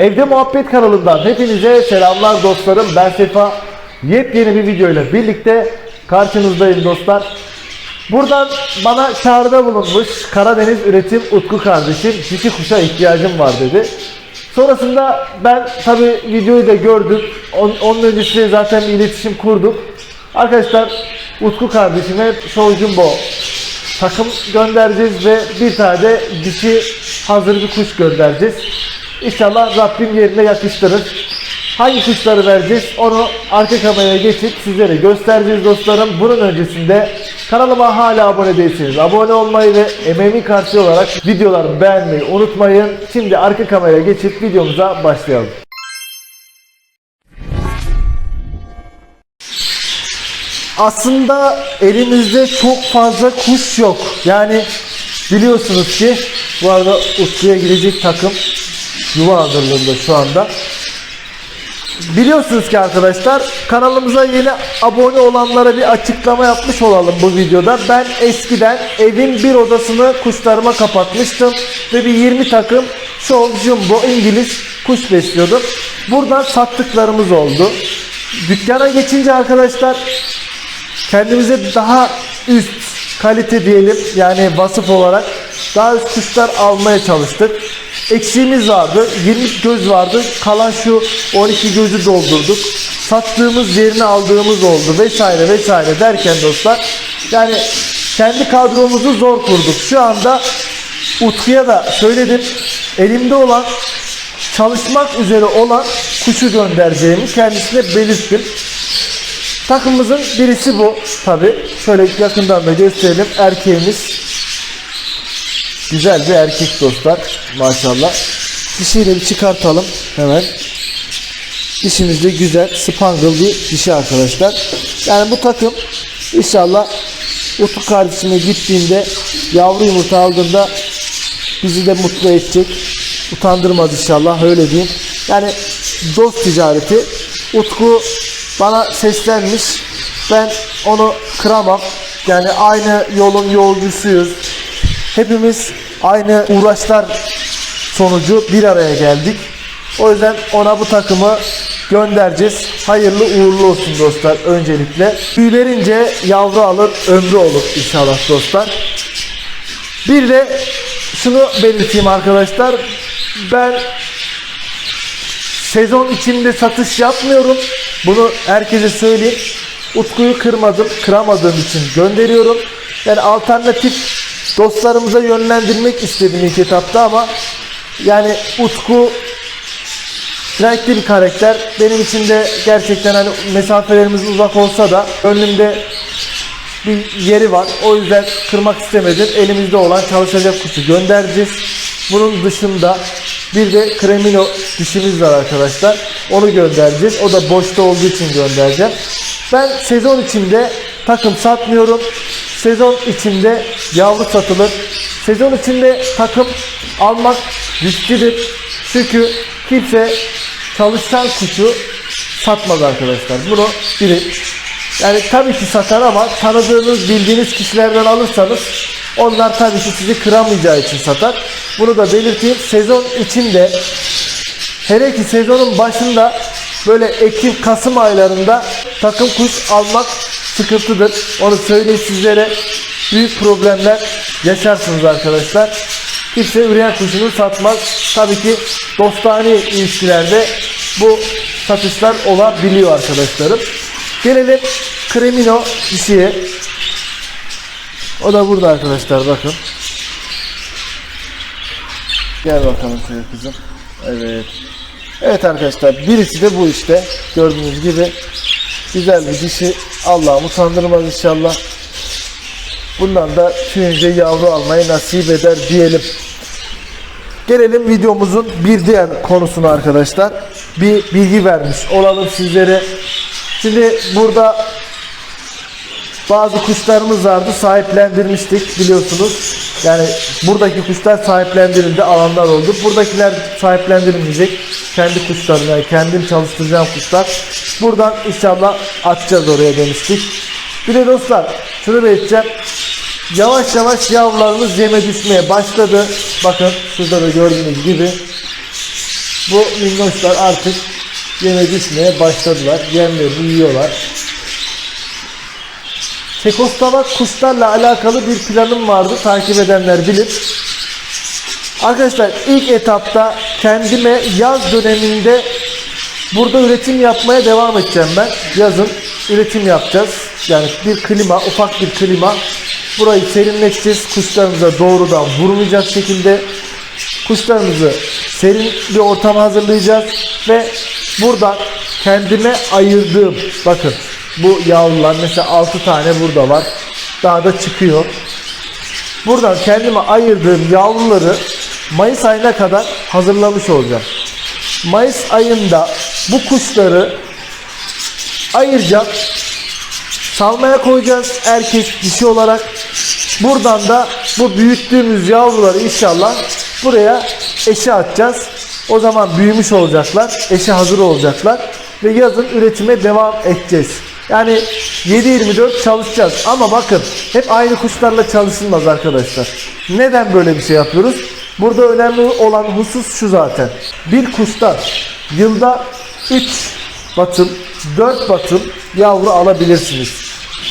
Evde Muhabbet kanalından hepinize selamlar dostlarım. Ben Sefa. Yepyeni bir videoyla birlikte karşınızdayım dostlar. Buradan bana çağrıda bulunmuş Karadeniz Üretim Utku kardeşim dişi kuşa ihtiyacım var dedi. Sonrasında ben tabi videoyu da gördüm. On- Onun öncesi zaten iletişim kurduk. Arkadaşlar Utku kardeşime Show Jumbo takım göndereceğiz ve bir tane de dişi hazır bir kuş göndereceğiz. İnşallah Rabbim yerine yakıştırır. Hangi kuşları vereceğiz onu arka kameraya geçip sizlere göstereceğiz dostlarım. Bunun öncesinde kanalıma hala abone değilseniz abone olmayı ve emeğimin karşılığı olarak videolarımı beğenmeyi unutmayın. Şimdi arka kameraya geçip videomuza başlayalım. Aslında elimizde çok fazla kuş yok. Yani biliyorsunuz ki bu arada Utku'ya girecek takım yuva hazırlığında şu anda. Biliyorsunuz ki arkadaşlar kanalımıza yeni abone olanlara bir açıklama yapmış olalım bu videoda. Ben eskiden evin bir odasını kuşlarıma kapatmıştım ve bir 20 takım Show Jumbo İngiliz kuş besliyordum. Buradan sattıklarımız oldu. Dükkana geçince arkadaşlar kendimize daha üst kalite diyelim yani vasıf olarak daha üst kuşlar almaya çalıştık. Eksiğimiz vardı. 20 göz vardı. Kalan şu 12 gözü doldurduk. Sattığımız yerini aldığımız oldu vesaire vesaire derken dostlar yani kendi kadromuzu zor kurduk. Şu anda Utku'ya da söyledim. Elimde olan çalışmak üzere olan kuşu göndereceğimi kendisine belirttim. Takımımızın birisi bu tabi. Şöyle yakından da gösterelim. Erkeğimiz güzel bir erkek dostlar. Maşallah. Dişiyle bir çıkartalım hemen. Dişimiz de güzel. Spangle bir dişi arkadaşlar. Yani bu takım inşallah Utku kardeşime gittiğinde yavru yumurta aldığında bizi de mutlu edecek. Utandırmaz inşallah öyle diyeyim. Yani dost ticareti. Utku bana seslenmiş. Ben onu kıramam. Yani aynı yolun yolcusuyuz. Hepimiz aynı uğraşlar sonucu bir araya geldik. O yüzden ona bu takımı göndereceğiz. Hayırlı uğurlu olsun dostlar öncelikle. Tüylerince yavru alır, ömrü olur inşallah dostlar. Bir de şunu belirteyim arkadaşlar. Ben sezon içinde satış yapmıyorum. Bunu herkese söyleyeyim. Utku'yu kırmadım, kıramadığım için gönderiyorum. Yani alternatif dostlarımıza yönlendirmek istedim ilk etapta ama yani Utku renkli bir karakter. Benim için de gerçekten hani mesafelerimiz uzak olsa da önümde bir yeri var. O yüzden kırmak istemedim. Elimizde olan çalışacak kuşu göndereceğiz. Bunun dışında bir de Cremino dişimiz var arkadaşlar. Onu göndereceğiz. O da boşta olduğu için göndereceğim. Ben sezon içinde takım satmıyorum. Sezon içinde yavru satılır. Sezon içinde takım almak risklidir. Çünkü kimse çalışan kuşu satmaz arkadaşlar. Bunu bilin. Yani tabii ki satar ama tanıdığınız, bildiğiniz kişilerden alırsanız onlar tabii ki sizi kıramayacağı için satar. Bunu da belirteyim. Sezon içinde hele ki sezonun başında böyle Ekim, Kasım aylarında takım kuş almak sıkıntıdır. Onu söyleyeyim sizlere. Büyük problemler yaşarsınız arkadaşlar. Kimse üreyen kuşunu satmaz. Tabii ki dostane ilişkilerde bu satışlar olabiliyor arkadaşlarım. Gelelim Cremino dişiye. O da burada arkadaşlar bakın. Gel bakalım şöyle kızım. Evet. Evet arkadaşlar birisi de bu işte. Gördüğünüz gibi güzel bir dişi. Allah'ım utandırmaz inşallah. Bundan da tüyünce yavru almayı nasip eder diyelim. Gelelim videomuzun bir diğer konusuna arkadaşlar. Bir bilgi vermiş olalım sizlere. Şimdi burada bazı kuşlarımız vardı sahiplendirmiştik biliyorsunuz. Yani buradaki kuşlar sahiplendirildi alanlar oldu. Buradakiler sahiplendirilmeyecek. Kendi kuşlarım yani kendim çalıştıracağım kuşlar. Buradan inşallah atacağız oraya demiştik. Bir de dostlar şunu belirteceğim. Yavaş yavaş yavrularımız yeme düşmeye başladı. Bakın şurada da gördüğünüz gibi Bu minnoşlar artık yeme düşmeye başladılar. Yemlerini yiyorlar. Çekoslovak kuşlarla alakalı bir planım vardı. Takip edenler bilir. Arkadaşlar ilk etapta kendime yaz döneminde burada üretim yapmaya devam edeceğim ben. Yazın üretim yapacağız. Yani bir klima, ufak bir klima. Burayı serinleteceğiz. Kuşlarımıza doğrudan vurmayacak şekilde kuşlarımızı serin bir ortama hazırlayacağız ve buradan kendime ayırdığım bakın bu yavrular mesela 6 tane burada var. Daha da çıkıyor. Buradan kendime ayırdığım yavruları Mayıs ayına kadar hazırlamış olacağım. Mayıs ayında bu kuşları ayıracağım. Salmaya koyacağız erkek dişi olarak. Buradan da bu büyüttüğümüz yavruları inşallah buraya eşe atacağız. O zaman büyümüş olacaklar. Eşe hazır olacaklar. Ve yazın üretime devam edeceğiz. Yani 7-24 çalışacağız. Ama bakın hep aynı kuşlarla çalışılmaz arkadaşlar. Neden böyle bir şey yapıyoruz? Burada önemli olan husus şu zaten. Bir kuştan yılda 3 batım, 4 batım yavru alabilirsiniz.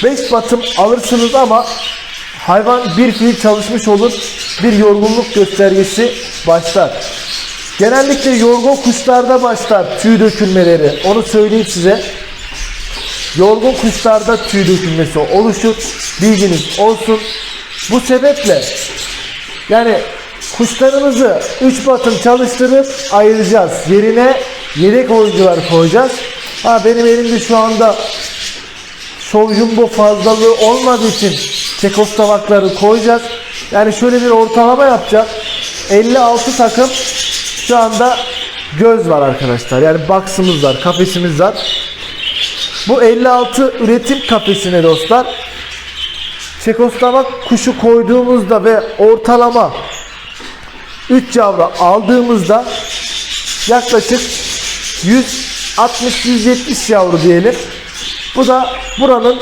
5 batım alırsınız ama hayvan bir fiil çalışmış olur. Bir yorgunluk göstergesi başlar. Genellikle yorgun kuşlarda başlar tüy dökülmeleri. Onu söyleyeyim size. Yorgun kuşlarda tüy dökülmesi oluşur. Bilginiz olsun. Bu sebeple yani kuşlarımızı 3 batım çalıştırıp ayıracağız. Yerine yedek oyuncular koyacağız. Ha benim elimde şu anda Show Jumbo fazlalığı olmadığı için Çekoslovakları koyacağız. Yani şöyle bir ortalama yapacağım. 56 takım şu anda göz var arkadaşlar. Yani box'ımız var, kafesimiz var. Bu 56 üretim kafesine dostlar Çekoslovak kuşu koyduğumuzda ve ortalama 3 yavru aldığımızda yaklaşık 160-170 yavru diyelim. Bu da buranın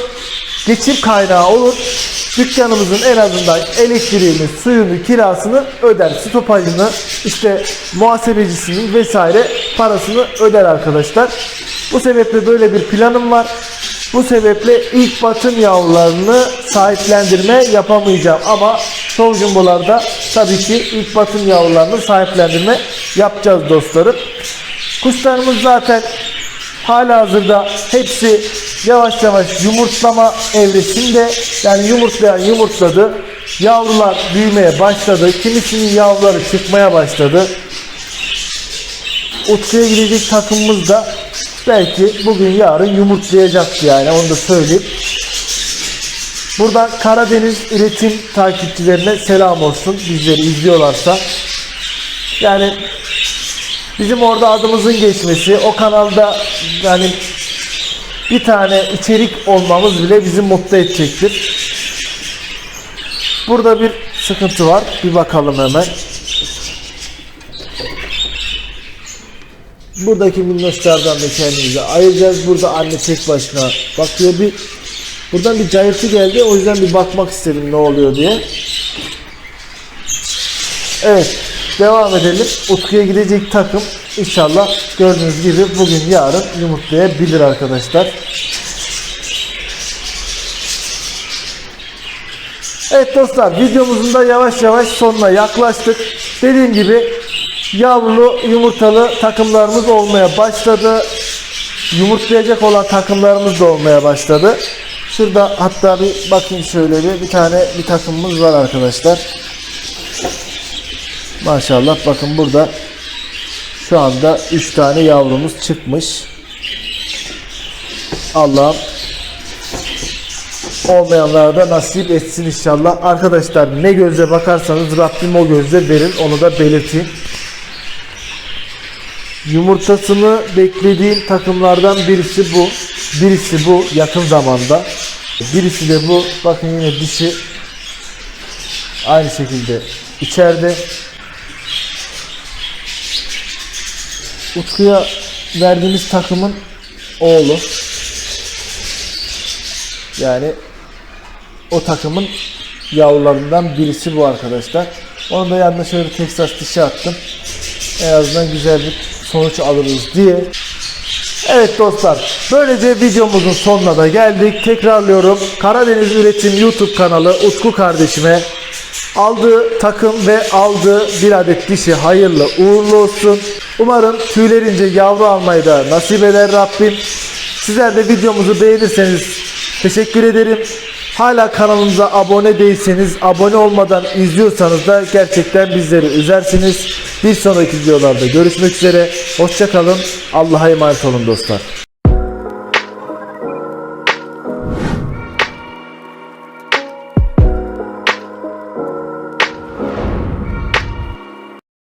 geçim kaynağı olur. Dükkanımızın en azından elektriğini, suyunu, kirasını öder. Stopajını, işte muhasebecisinin vesaire parasını öder arkadaşlar. Bu sebeple böyle bir planım var. Bu sebeple ilk batım yavrularını sahiplendirme yapamayacağım. Ama son jumbolarda tabii ki ilk batım yavrularını sahiplendirme yapacağız dostlarım. Kuşlarımız zaten hala hazırda hepsi yavaş yavaş yumurtlama evresinde. Yani yumurtlayan yumurtladı. Yavrular büyümeye başladı. Kimisinin yavruları çıkmaya başladı. Utku'ya gidecek takımımız da belki bugün yarın yumurtlayacaktı yani onu da söyleyeyim. Burada Karadeniz üretim takipçilerine selam olsun bizleri izliyorlarsa. Yani bizim orada adımızın geçmesi o kanalda yani bir tane içerik olmamız bile bizi mutlu edecektir. Burada bir sıkıntı var. Bir bakalım hemen. Buradaki minnoşlardan da kendimize ayıracağız. Burada anne tek başına bakıyor. Bir buradan bir cayırtı geldi. O yüzden bir bakmak istedim ne oluyor diye. Evet. Devam edelim. Utku'ya gidecek takım inşallah gördüğünüz gibi bugün yarın yumurtlayabilir arkadaşlar. Evet dostlar videomuzun da yavaş yavaş sonuna yaklaştık. Dediğim gibi yavrulu yumurtalı takımlarımız olmaya başladı. Yumurtlayacak olan takımlarımız da olmaya başladı. Şurada hatta bir bakayım şöyle bir, bir tane bir takımımız var arkadaşlar. Maşallah bakın burada şu anda 3 tane yavrumuz çıkmış. Allah'ım olmayanlara da nasip etsin inşallah. Arkadaşlar ne gözle bakarsanız Rabbim o gözle verir. Onu da belirteyim. Yumurtasını beklediğim takımlardan birisi bu. Birisi bu yakın zamanda. Birisi de bu. Bakın yine dişi aynı şekilde içeride. Utku'ya verdiğimiz takımın oğlu. Yani o takımın yavrularından birisi bu arkadaşlar. Onu da yanına şöyle bir Texas dişi attım. En azından güzel bir sonuç alırız diye. Evet dostlar, böylece videomuzun sonuna da geldik. Tekrarlıyorum. Karadeniz Üretim YouTube kanalı Utku kardeşime aldığı takım ve aldığı bir adet dişi hayırlı uğurlu olsun. Umarım tüylerince yavru almayı da nasip eder Rabbim. Sizler de videomuzu beğenirseniz teşekkür ederim. Hala kanalımıza abone değilseniz, abone olmadan izliyorsanız da gerçekten bizleri üzersiniz. Bir sonraki videolarda görüşmek üzere. Hoşçakalın. Allah'a emanet olun dostlar.